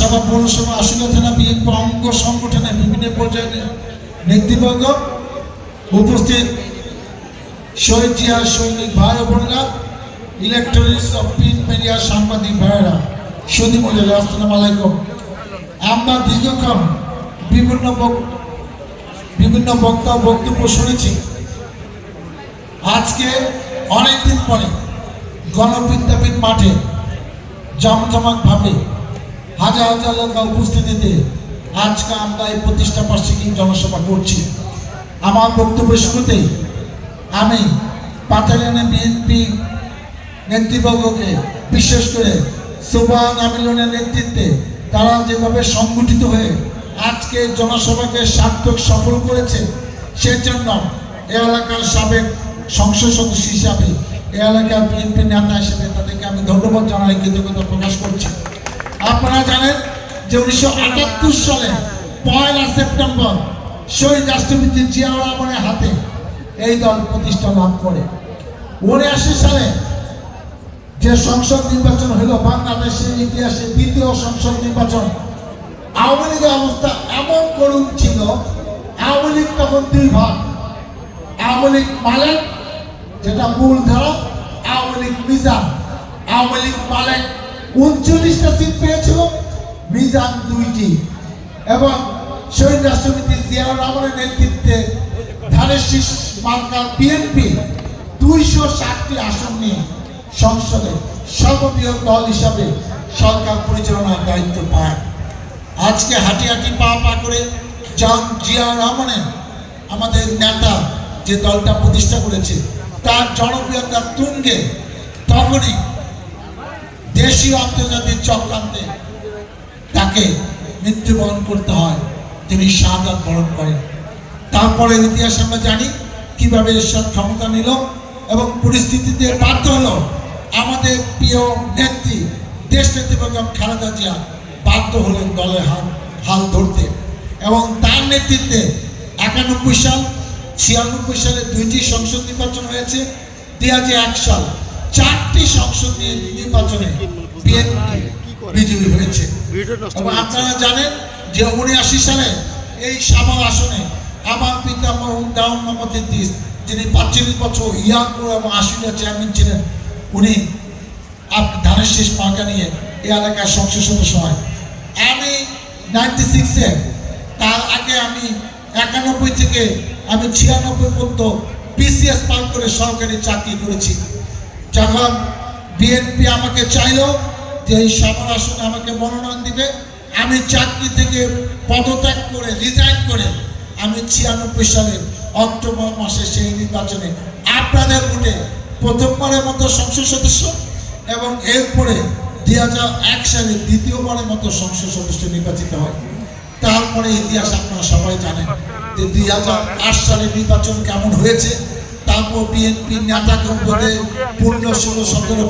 সভা পৌরসভা আশুলিয়া থানা বিএনপি অঙ্গ সংগঠনের বিভিন্ন পর্যায়ে নেতৃবর্গ উপস্থিত। শহীদ জিয়ার সৈনিক ভাই বোনেরা ইলেকট্রনিক্স অফ প্রিন্ট মিডিয়া সাংবাদিক ভাইয়েরা, সুদী মূল্যের আসসালামু আলাইকুম। আমরা দীর্ঘক্ষণ বিভিন্ন বিভিন্ন বক্তা বক্তব্য শুনেছি। আজকে অনেকদিন পরে গণবিদ্যাপীঠ মাঠে জমজমাটভাবে হাজার হাজার লোক উপস্থিতিতে আজকে আমরা এই প্রতিষ্ঠা বার্ষিকী জনসভা করছি। আমার বক্তব্য শুরুতেই আমি পাতালিয়ানে বিএনপি নেতৃবর্গকে বিশেষ করে সুবান আমিলনের নেতৃত্বে তারা যেভাবে সংগঠিত হয়ে আজকে জনসভাকে সার্থক সফল করেছে, সেজন্য এ এলাকার সাবেক সংসদ সদস্য হিসাবে এ এলাকার বিএনপি নেতা হিসেবে তাদেরকে আমি ধন্যবাদ জানাই, কৃতজ্ঞতা প্রকাশ করছি। আপনারা জানেন যে উনিশশো আটাত্তর সালে পয়লা সেপ্টেম্বর শহীদ রাষ্ট্রপতি জিয়াউর রহমানের হাতে এই দল প্রতিষ্ঠা লাভ করে। উনআশি সালে যে সংসদ নির্বাচন হলো, বাংলাদেশের ইতিহাসে দ্বিতীয় সংসদ নির্বাচন, আওয়ামী লীগের অবস্থা এমন করুণ ছিল, আওয়ামী লীগ তখন দুই ভাগ, আওয়ামী লীগ মালেক, যেটা মূল ধারা, আওয়ামী লীগ মিজান, আওয়ামী লীগ মালেক উনচল্লিশটা সিট পেয়েছিল, মিজান দুইটি। এবং শহীদ রাষ্ট্রপতি জিয়াউর রহমানের নেতৃত্বে ধানের শীষ মার্কার বিএনপি দুইশো ষাটটি আসন নিয়ে সংসদে সর্ববৃহৎ দল হিসাবে সরকার পরিচালনার দায়িত্ব পায়। আজকে হাঁটি হাঁটি পা পা করে জন জিয়া রহমানের আমাদের নেতা যে দলটা প্রতিষ্ঠা করেছে, তার জনপ্রিয়তার তুঙ্গে তখনই দেশীয় আন্তর্জাতিক চক্রান্তে তাকে মৃত্যুবরণ করতে হয়, তিনি শাহাদ বরণ করেন। তারপরে ইতিহাস আমরা জানি কীভাবে ঈশ্বর ক্ষমতা নিল এবং পরিস্থিতিতে বাধ্য হলো আমাদের প্রিয় নেত্রী, দেশ নেত্রী খালেদা জিয়া বাধ্য হলেন দলের হাল হাল ধরতে। এবং তার নেতৃত্বে একানব্বই সাল, ছিয়ানব্বই সালে দুইটি সংসদ নির্বাচন হয়েছে দুই হাজার এক সাল, চারটি সংসদ নির্বাচনে বিএনপি বিজয়ী হয়েছে। আপনারা জানেন যে উনআশি সালে এই সাভার আসনে আমার পিতা মরহুম দাউন মোহাম্মদ যিনি পাঁচচল্লিশ বছর ইয়াকুর এবং আশুলিয়া চেয়ারম্যান ছিলেন উনি ধানের শেষ পাকা নিয়ে এই এলাকার সংসদ সদস্য হয়। আমি নাইনটি সিক্সে তার আগে আমি একানব্বই থেকে আমি ছিয়ানব্বই পর্যন্ত বিসিএস পাল করে সরকারি চাকরি করেছি। যখন বিএনপি আমাকে চাইলো যে এই সবার আসনে আমাকে মনোনয়ন দিবে, আমি চাকরি থেকে পদত্যাগ করে রিজাইন করে আমি ছিয়ানব্বই সালে অক্টোবর মাসে সেই নির্বাচনে আপনাদের ভোটে প্রথমবারের মতো সংসদ সদস্য এবং এরপরে দুই হাজার এক সালে দ্বিতীয়বারের মতো সংসদ সদস্য নির্বাচিত হয়। তারপরে ইতিহাস আপনারা সবাই জানেন যে দুই হাজার আট সালে নির্বাচন কেমন হয়েছে। তারপর বিএনপি নেতা পূর্ণ ষোলো, সতেরো